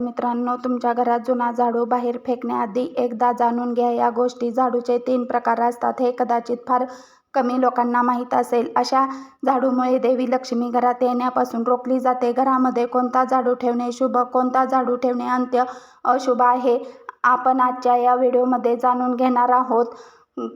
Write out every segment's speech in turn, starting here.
मित्रांनो तुमच्या घरात जुना झाडू बाहेर फेकण्याआधी एकदा जाणून घ्या. या गोष्टी झाडूचे तीन प्रकार असतात. हे कदाचित फार कमी लोकांना माहीत असेल. अशा झाडूमुळे देवी लक्ष्मी घरात येण्यापासून रोखली जाते. घरामध्ये कोणता झाडू ठेवणे शुभ कोणता झाडू ठेवणे अंत्य अशुभ आहे आपण आजच्या या व्हिडिओमध्ये जाणून घेणार आहोत.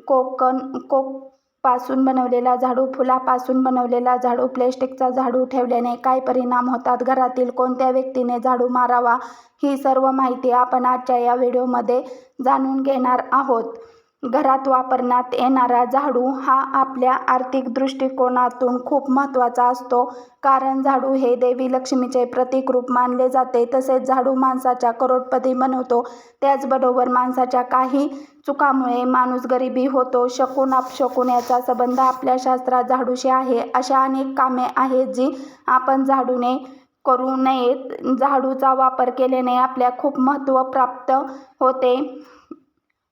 कोकण कोक पासून बनवलेला झाडू फुलापासून बनवलेला झाडू प्लॅस्टिकचा झाडू ठेवल्याने काय परिणाम होतात? घरातील कोणत्या व्यक्तीने झाडू मारावा? ही सर्व माहिती आपण आजच्या या व्हिडिओमध्ये जाणून घेणार आहोत. घरात वापरण्यात येणारा झाडू हा आपल्या आर्थिक दृष्टिकोनातून खूप महत्त्वाचा असतो. कारण झाडू हे देवी लक्ष्मीचे प्रतीक रूप मानले जाते. तसेच झाडू माणसाच्या करोडपती बनवतो. त्याचबरोबर माणसाच्या काही चुकामुळे माणूस गरिबी होतो. शकून अपशकून याचा संबंध आपल्या शास्त्रात झाडूशी आहे. अशा अनेक कामे आहेत जी आपण झाडूने करू नयेत. झाडूचा वापर केल्याने आपल्या खूप महत्त्व प्राप्त होते.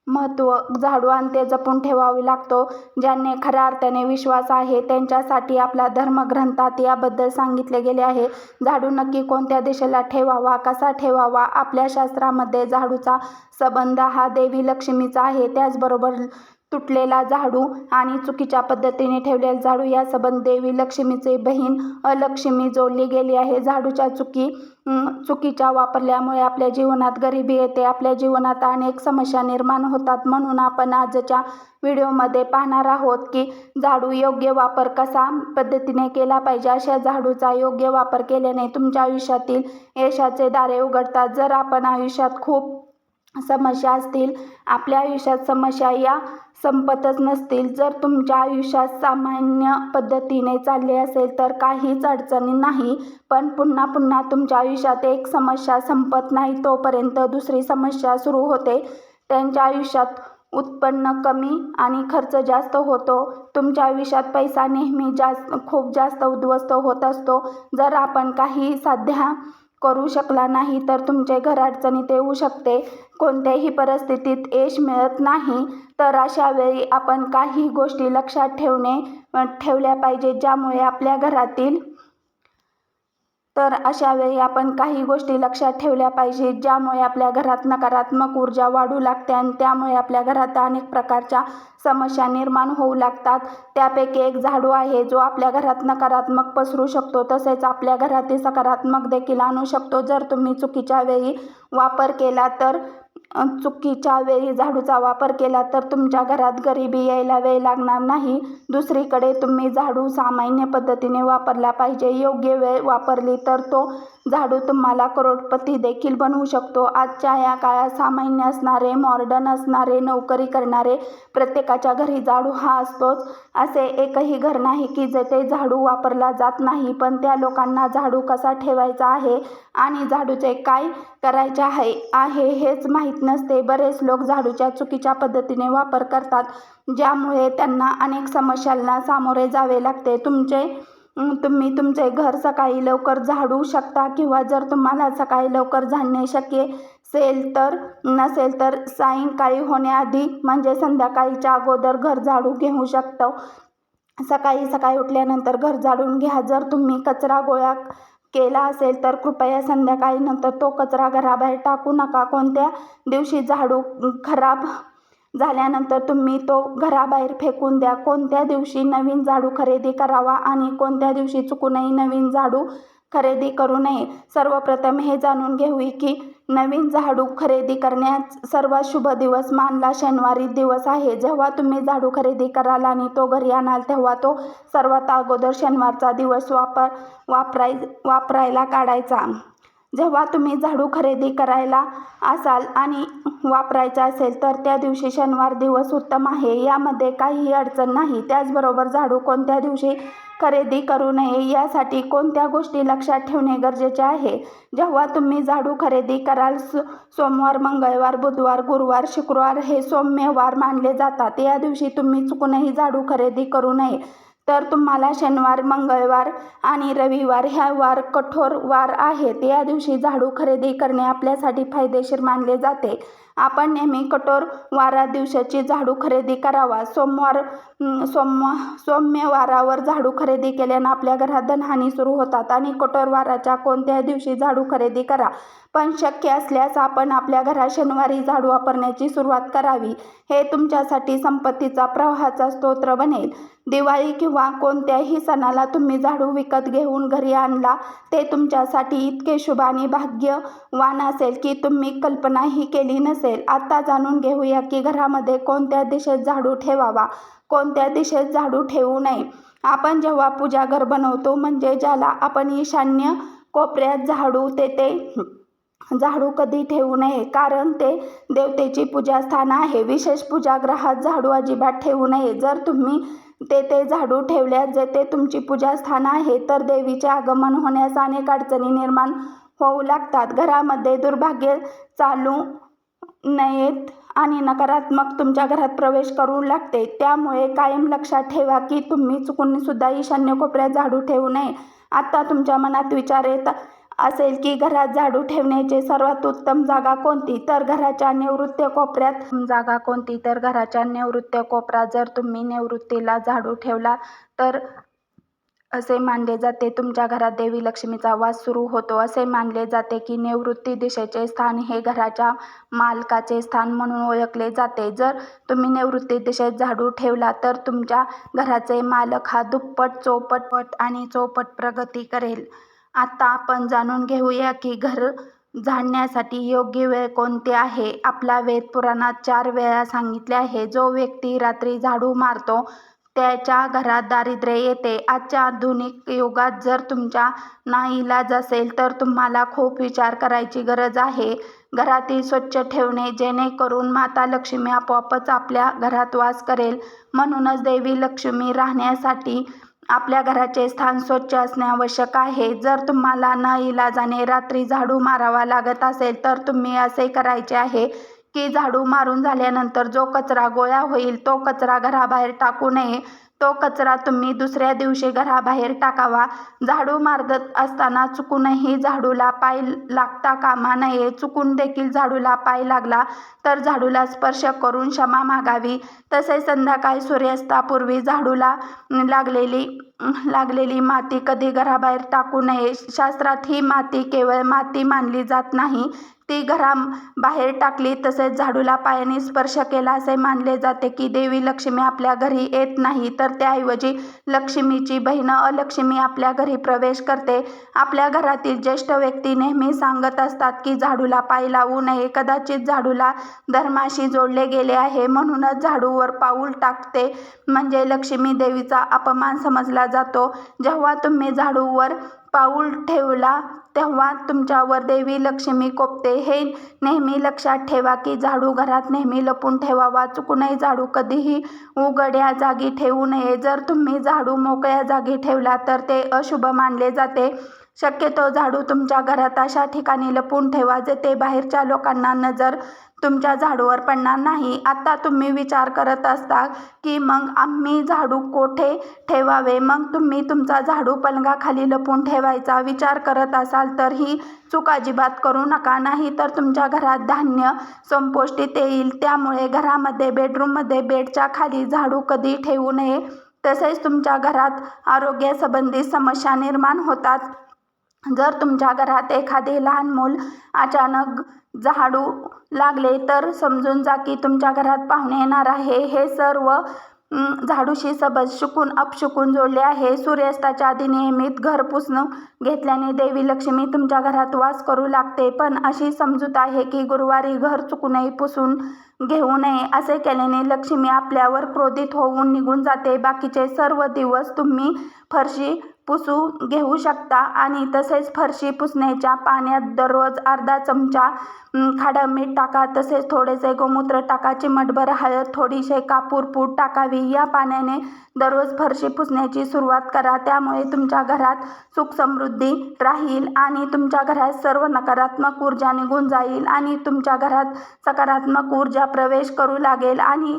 महत्त्व झाडू आणि ते जपून ठेवावे लागतो ज्यांनी खऱ्या अर्थाने विश्वास आहे त्यांच्यासाठी आपल्या धर्मग्रंथात याबद्दल सांगितले गेले आहे. झाडू नक्की कोणत्या दिशेला ठेवावा कसा ठेवावा आपल्या शास्त्रामध्ये झाडूचा संबंध हा देवी लक्ष्मीचा आहे. त्याचबरोबर तुटलेला झाडू आणि चुकीच्या पद्धतीने ठेवलेला झाडू या संबंध देवी लक्ष्मीचे बहीण अलक्ष्मी जोडली गेली आहे. झाडूच्या चुकी चुकीच्या वापरल्यामुळे आपल्या जीवनात गरिबी येते. आपल्या जीवनात अनेक समस्या निर्माण होतात. म्हणून आपण आजच्या व्हिडिओमध्ये पाहणार आहोत की झाडू योग्य वापर कसा पद्धतीने केला पाहिजे. अशा झाडूचा योग्य वापर केल्याने तुमच्या आयुष्यातील यशाचे दारे उघडतात. जर आपण आयुष्यात खूप समस्या असतील आपल्या आयुष्यात समस्या या संपतच नसतील. जर तुमच्या आयुष्यात सामान्य पद्धतीने चालले असेल तर काहीच अडचणी नाही. पण पुन्हा पुन्हा तुमच्या आयुष्यात एक समस्या संपत नाही तोपर्यंत दुसरी समस्या सुरू होते. त्यांच्या आयुष्यात उत्पन्न कमी आणि खर्च जास्त होतो. तुमच्या आयुष्यात पैसा नेहमी जास्त खूप जास्त उद्ध्वस्त होत असतो. जर आपण काही साध्या करू शकला नाही तर तुमचे घर अडचणीत येऊ शकते. कोणत्याही परिस्थितीत यश मिळत नाही. तर अशा वेळी आपण काही गोष्टी लक्षात ठेवणे ठेवल्या पाहिजेत ज्यामुळे आपल्या घरातील तर अशा वेळी आपण काही गोष्टी लक्षात ठेवल्या पाहिजेत ज्यामुळे आपल्या घरात नकारात्मक ऊर्जा वाढू लागते आणि त्यामुळे आपल्या घरात अनेक प्रकारच्या समस्या निर्माण होऊ लागतात. त्यापैकी एक झाडू आहे जो आपल्या घरात नकारात्मक पसरू शकतो. तसेच आपल्या घरातील सकारात्मक देखील आणू शकतो. जर तुम्ही चुकीच्या वेळी वापर केला तर चुकीच्या वेळी झाडूचा वापर केला तर तुमच्या घरात गरिबी यायला वेळ लागणार नाही. दुसरीकडे तुम्ही झाडू सामान्य पद्धतीने वापरला पाहिजे. योग्य वेळ वापरली तर तो झाडू तुम्हाला करोडपती देखील बनवू शकतो. आजच्या या काळात सामान्य असणारे मॉडर्न असणारे नोकरी करणारे प्रत्येकाच्या घरी झाडू हा असतोच. असे एकही घर नाही की जेथे झाडू वापरला जात नाही पण त्या लोकांना झाडू कसा ठेवायचा आहे आणि झाडूचे काय करायचे आहे आहे हेच माहीत नसते. बरेच लोक झाडूच्या चुकीच्या पद्धतीने वापर करतात ज्यामुळे त्यांना अनेक समस्यांना सामोरे जावे लागते. तुमचे तुम्ही तुमचे घर सकाळी लवकर झाडू शकता किंवा जर तुम्हाला सकाळी लवकर झाडणे शक्य असेल तर नसेल तर सायंकाळी होण्याआधी म्हणजे संध्याकाळीच्या अगोदर घर झाडू घेऊ शकतो. सकाळी सकाळी उठल्यानंतर घर झाडून घ्या. जर तुम्ही कचरा गोळा केला असेल तर कृपया संध्याकाळी नंतर तो कचरा घराबाहेर टाकू नका. कोणत्या दिवशी झाडू खराब झाल्यानंतर तुम्ही तो घराबाहेर फेकून द्या. कोणत्या दिवशी नवीन झाडू खरेदी करावा आणि कोणत्या दिवशी चुकूनही नवीन झाडू खरेदी करू नये? सर्वप्रथम हे जाणून घेऊ की नवीन झाडू खरेदी करण्यास सर्वात शुभ दिवस मानला शनिवारी दिवस आहे. जेव्हा तुम्ही झाडू खरेदी कराल आणि तो घरी आणाल तेव्हा तो सर्वात अगोदर शनिवारचा दिवस वापर वापराय वापरायला काढायचा. जेव्हा तुम्ही झाडू खरेदी करायला असाल आणि वापरायचा असेल तर त्या दिवशी शनिवार दिवस उत्तम आहे. यामध्ये काहीही अडचण नाही. त्याचबरोबर झाडू कोणत्या दिवशी खरेदी करू नये यासाठी कोणत्या गोष्टी लक्षात ठेवणे गरजेचे आहे? जेव्हा तुम्ही झाडू खरेदी कराल सोमवार मंगळवार बुधवार गुरुवार शुक्रवार हे सौम्यवार मानले जातात. या दिवशी तुम्ही चुकूनही झाडू खरेदी करू नये. तर तुम्हाला शनिवार मंगळवार आणि रविवार ह्या वार कठोर वार आहेत. या दिवशी झाडू खरेदी करणे आपल्यासाठी फायदेशीर मानले जाते. आपण नेहमी कठोर वारा दिवसाची झाडू खरेदी करावा. सोमवार सोम सौम्यवारावर झाडू खरेदी केल्यानं आपल्या घरात धनहानी सुरू होतात आणि कठोर वाराच्या कोणत्याही दिवशी झाडू खरेदी करा. पण शक्य असल्यास आपण आपल्या घरात शनिवारी झाडू वापरण्याची सुरुवात करावी. हे तुमच्यासाठी संपत्तीचा प्रवाहाचा स्तोत्र बनेल. दिवाळी किंवा कोणत्याही सणाला तुम्ही झाडू विकत घेऊन घरी आणला ते तुमच्यासाठी इतके शुभ आणि भाग्यवान असेल की तुम्ही कल्पनाही केली नसेल. आत्ता जाणून घेऊया की घरामध्ये कोणत्या दिशेत झाडू ठेवावा कोणत्या दिशेत झाडू ठेवू नये. आपण जेव्हा पूजा घर बनवतो म्हणजे ज्याला आपण ईशान्य कोपऱ्यात झाडू तेथे झाडू कधी ठेवू नये कारण ते देवतेची पूजास्थान आहे. विशेष पूजागृहात झाडू अजिबात ठेवू नये. जर तुम्ही तेथे झाडू ठेवल्यास जेथे तुमची पूजास्थान आहे तर देवीचे आगमन होण्यास अनेक अडचणी निर्माण होऊ लागतात. घरामध्ये दुर्भाग्य चालू नयेत आणि नकारात्मक तुमच्या घरात प्रवेश करू लागते. त्यामुळे कायम लक्षात ठेवा की तुम्ही चुकूनसुद्धा ईशान्य कोपऱ्यात झाडू ठेवू नये. आता तुमच्या मनात विचार येत असेल की घरात झाडू ठेवण्याचे सर्वात उत्तम जागा कोणती? तर घराच्या निवृत्त कोपऱ्यात जागा कोणती? तर घराच्या निवृत्त कोपऱ्यात जर तुम्ही निवृत्तीला झाडू ठेवला तर असे मानले जाते तुमच्या घरात देवी लक्ष्मीचा वास सुरू होतो. असे मानले जाते की निवृत्ती दिशेचे स्थान हे घराच्या मालकाचे स्थान म्हणून ओळखले जाते. जर तुम्ही निवृत्ती दिशेत झाडू ठेवला तर तुमच्या घराचे मालक हा दुप्पट चौपट पट आणि चौपट प्रगती करेल. आता आपण जाणून घेऊया की घर झाडण्यासाठी योग्य वेळ कोणती आहे. आपला वेद पुराणात चार वेळा सांगितले आहे. जो व्यक्ती रात्री झाडू मारतो त्याच्या घरात दारिद्र्य येते. आजच्या आधुनिक युगात जर तुमच्या नाईलाज असेल तर तुम्हाला खूप विचार करायची गरज आहे. घरातील स्वच्छ ठेवणे जेणेकरून माता लक्ष्मी आपोआपच आपल्या घरात वास करेल. म्हणूनच देवी लक्ष्मी राहण्यासाठी आपल्या घराचे स्थान स्वच्छ असणे आवश्यक आहे. जर तुम्हाला न इलाजाने रात्री झाडू मारावा लागत असेल तर तुम्ही असे करायचे आहे की झाडू मारून झाल्यानंतर जो कचरा गोळा होईल तो कचरा घराबाहेर टाकू नये. तो कचरा तुम्ही दुसऱ्या दिवशी घराबाहेर टाकावा. झाडू मारत असताना चुकूनही झाडूला पाय लागता कामा नये. चुकून देखील झाडूला पाय लागला तर झाडूला स्पर्श करून क्षमा मागावी. तसेच संध्याकाळी सूर्यास्तापूर्वी झाडूला लागलेली लागलेली माती कधी घराबाहेर टाकू नये. शास्त्रात ही माती केवळ माती मानली जात नाही. ती घरा बाहेर टाकली तसेच झाडूला पायाने स्पर्श केला असे मानले जाते की देवी लक्ष्मी आपल्या घरी येत नाही तर त्याऐवजी लक्ष्मीची बहीण अलक्ष्मी आपल्या घरी प्रवेश करते. आपल्या घरातील ज्येष्ठ व्यक्ती नेहमी सांगत असतात की झाडूला पाय लावू नये. कदाचित झाडूला धर्माशी जोडले गेले आहे म्हणूनच झाडूवर पाऊल टाकते. म्हणजे लक्ष्मी देवीचा अपमान समजला जातो. जेव्हा तुम्ही झाडूवर पाऊल ठेवला तेव्हा तुमच्यावर देवी लक्ष्मी कोपते. हे नेहमी लक्षात ठेवा की झाडू घरात नेहमी लपून ठेवावा. चुकूनही झाडू कधीही उघड्या जागी ठेवू नये. जर तुम्ही झाडू मोकळ्या जागी ठेवला तर ते अशुभ मानले जाते. शक्यतो झाडू तुमच्या घरात अशा ठिकाणी लपून ठेवा जेथे बाहेरच्या लोकांना नजर तुमच्या झाडूवर पडणार नाही. आता तुम्ही विचार करत असता की मग आम्ही झाडू कोठे ठेवावे? मग तुम्ही तुमचा झाडू पलंगाखाली लपून ठेवायचा विचार करत असाल तर ही चूक अजिबात करू नका. नाही तर तुमच्या घरात धान्य संपोष्टीत येईल. त्यामुळे घरामध्ये बेडरूममध्ये बेडच्या खाली झाडू कधी ठेवू नये. तसेच तुमच्या घरात आरोग्यासंबंधी समस्या निर्माण होतात. जर तुमच्या घरात एखादे लहान मूल अचानक झाडू लागले तर समजून जा की तुमच्या घरात पाहुणे येणार आहे. हे सर्व झाडूशी सबज शुकून अपशुकून जोडले आहे. सूर्यास्ताच्या आधी नियमित घर पुसणं घेतल्याने देवी लक्ष्मी तुमच्या घरात वास करू लागते. पण अशी समजूत आहे की गुरुवारी घर चुकूनही पुसून घेऊ नये. असे केल्याने लक्ष्मी आपल्यावर क्रोधित होऊन निघून जाते. बाकीचे सर्व दिवस तुम्ही फरशी पुसू घेऊ शकता आणि तसेच फरशी पुसण्याच्या पाण्यात दररोज अर्धा चमचा खाडं मीठ टाका. तसेच थोडेसे गोमूत्र टाका. चिमटभर हळद थोडीसे कापूर पूड टाकावी. या पाण्याने दररोज फरशी पुसण्याची सुरुवात करा. त्यामुळे तुमच्या घरात सुख समृद्धी राहील आणि तुमच्या घरात सर्व नकारात्मक ऊर्जा निघून जाईल आणि तुमच्या घरात सकारात्मक ऊर्जा प्रवेश करू लागेल आणि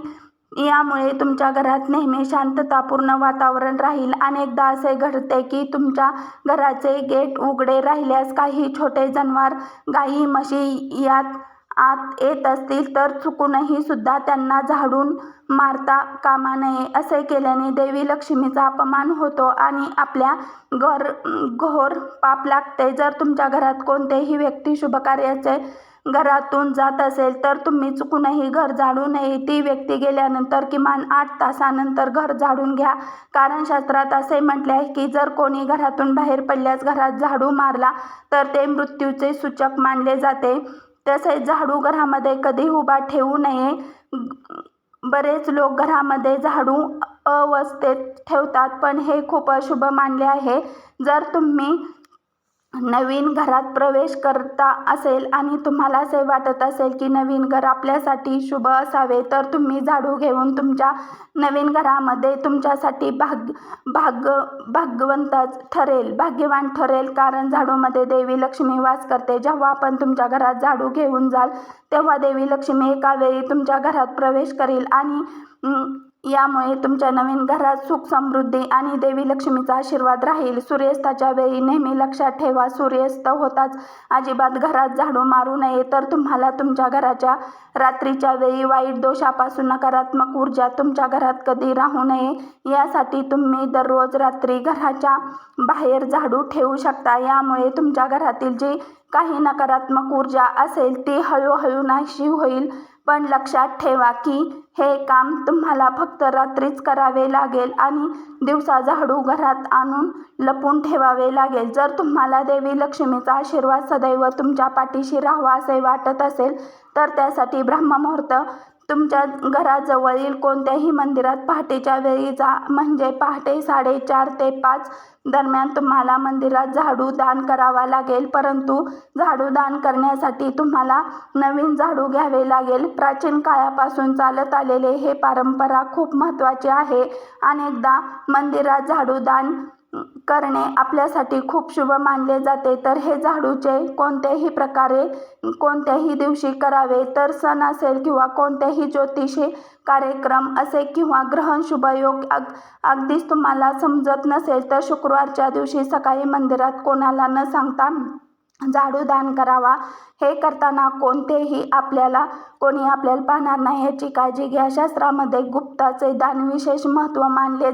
यामुळे तुमच्या घरात नेहमी शांततापूर्ण वातावरण राहील. अनेकदा असे घडते की तुमच्या घराचे गेट उघडे राहिल्यास काही छोटे जनावर गाई म्हशी यात आत येत असतील तर चुकूनही सुद्धा त्यांना झाडून मारता कामा नये. असे केल्याने देवी लक्ष्मीचा अपमान होतो आणि आपल्या घर घोर पाप लागते. जर तुमच्या घरात कोणतेही व्यक्ती शुभकार्याचे घरातून जात असेल तर तुम्ही चुकूनही घर झाडू नये. ती व्यक्ती गेल्यानंतर किमान आठ तासानंतर घर झाडून घ्या. कारण शास्त्रात असे म्हटले आहे की जर कोणी घरातून बाहेर पडल्यास घरात झाडू मारला तर ते मृत्यूचे सूचक मानले जाते. तसेच झाडू घरामध्ये कधी उभा ठेवू नये. बरेच लोक घरामध्ये झाडू अवस्थेत ठेवतात पण हे खूप अशुभ मानले आहे. जर तुम्ही नवीन घरात प्रवेश करता असेल आणि तुम्हाला असे वाटत असेल की नवीन घर आपल्यासाठी शुभ असावे तर तुम्ही झाडू घेऊन तुमच्या नवीन घरामध्ये तुमच्यासाठी भाग भाग भाग्यवंतच ठरेल भाग्यवान ठरेल. कारण झाडूमध्ये देवी लक्ष्मी वास करते. जेव्हा आपण तुमच्या घरात झाडू घेऊन जाल तेव्हा देवी लक्ष्मी एका वेळी तुमच्या घरात प्रवेश करेल आणि यामुळे तुमच्या नवीन घरात सुख समृद्धी आणि देवी लक्ष्मीचा आशीर्वाद राहील. सूर्यास्ताच्या वेळी नेहमी लक्षात ठेवा सूर्यास्त होताच अजिबात घरात झाडू मारू नये. तर तुम्हाला तुमच्या घराच्या रात्रीच्या वेळी वाईट दोषापासून नकारात्मक ऊर्जा तुमच्या घरात कधी राहू नये यासाठी तुम्ही दररोज रात्री घराच्या बाहेर झाडू ठेवू शकता. यामुळे तुमच्या घरातील जी काही नकारात्मक ऊर्जा असेल ती हळूहळू नाहीशी होईल. पण लक्षात ठेवा की हे काम तुम्हाला फक्त रात्रीच करावे लागेल आणि दिवसा झाडू घरात आणून लपून ठेवावे लागेल. जर तुम्हाला देवी लक्ष्मीचा आशीर्वाद सदैव तुमच्या पाठीशी राहावा असे वाटत असेल तर त्यासाठी ब्रह्ममुहूर्त तुमच्या घराजवळील कोणत्याही मंदिरात पहाटेच्या वेळी जा म्हणजे पहाटे साडेचार ते पाच दरम्यान तुम्हाला मंदिरात झाडू दान करावा लागेल. परंतु झाडू दान करण्यासाठी तुम्हाला नवीन झाडू घ्यावे लागेल. प्राचीन काळापासून चालत आलेले हे परंपरा खूप महत्त्वाचे आहे. अनेकदा मंदिरात झाडू दान करणे आपल्यासाठी खूप शुभ मानले जाते. तर हे झाडूचे कोणत्याही प्रकारे कोणत्याही दिवशी करावे तर सण असेल किंवा कोणत्याही ज्योतिषी कार्यक्रम असे किंवा ग्रहण शुभयोग अग अगदीच तुम्हाला समजत नसेल तर शुक्रवारच्या दिवशी सकाळी मंदिरात कोणाला न सांगता झाडू दान करावा. हे करताना कोणतेही आपल्याला कोणी आपल्याला पाहणार नाही याची काळजी घ्या. शास्त्रामध्ये गुप्ताचे दान विशेष महत्त्व मानले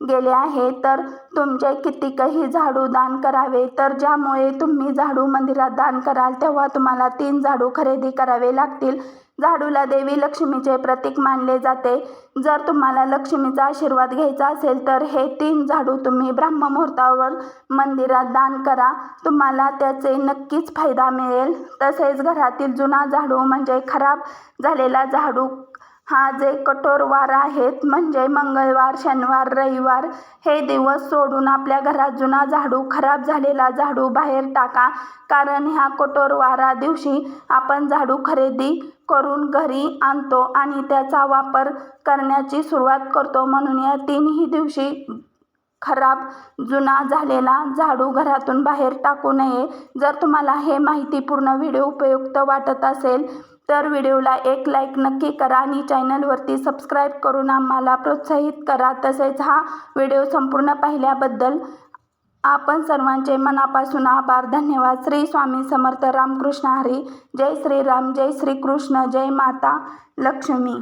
गेले आहे. तर तुमचे कितीकही झाडू दान करावे तर ज्यामुळे तुम्ही झाडू मंदिरात दान कराल तेव्हा तुम्हाला तीन झाडू खरेदी करावे लागतील. झाडूला देवी लक्ष्मीचे प्रतीक मानले जाते. जर तुम्हाला लक्ष्मीचा आशीर्वाद घ्यायचा असेल तर हे तीन झाडू तुम्ही ब्रह्ममुहूर्तावर मंदिरात दान करा. तुम्हाला त्याचे नक्कीच फायदा मिळेल. तसेच घरातील जुना झाडू म्हणजे खराब झालेला झाडू हा जे कठोर वार आहेत म्हणजे मंगळवार शनिवार रविवार हे दिवस सोडून आपल्या घरात जुना झाडू खराब झालेला झाडू बाहेर टाका. कारण ह्या कठोर वारा दिवशी आपण झाडू खरेदी करून घरी आणतो आणि त्याचा वापर करण्याची सुरुवात करतो. म्हणून या तीनही दिवशी खराब जुना झालेला झाडू घरातून बाहेर टाकू नये. जर तुम्हाला हे माहितीपूर्ण व्हिडिओ उपयुक्त वाटत असेल तर व्हिडिओला एक लाईक नक्की करा आणि चॅनलवरती सबस्क्राईब करून आम्हाला प्रोत्साहित करा. तसेच हा व्हिडिओ संपूर्ण पाहिल्याबद्दल आपण सर्वांचे मनापासून आभार धन्यवाद. श्री स्वामी समर्थ रामकृष्ण हरी. जय श्रीराम जय श्रीकृष्ण जय माता लक्ष्मी.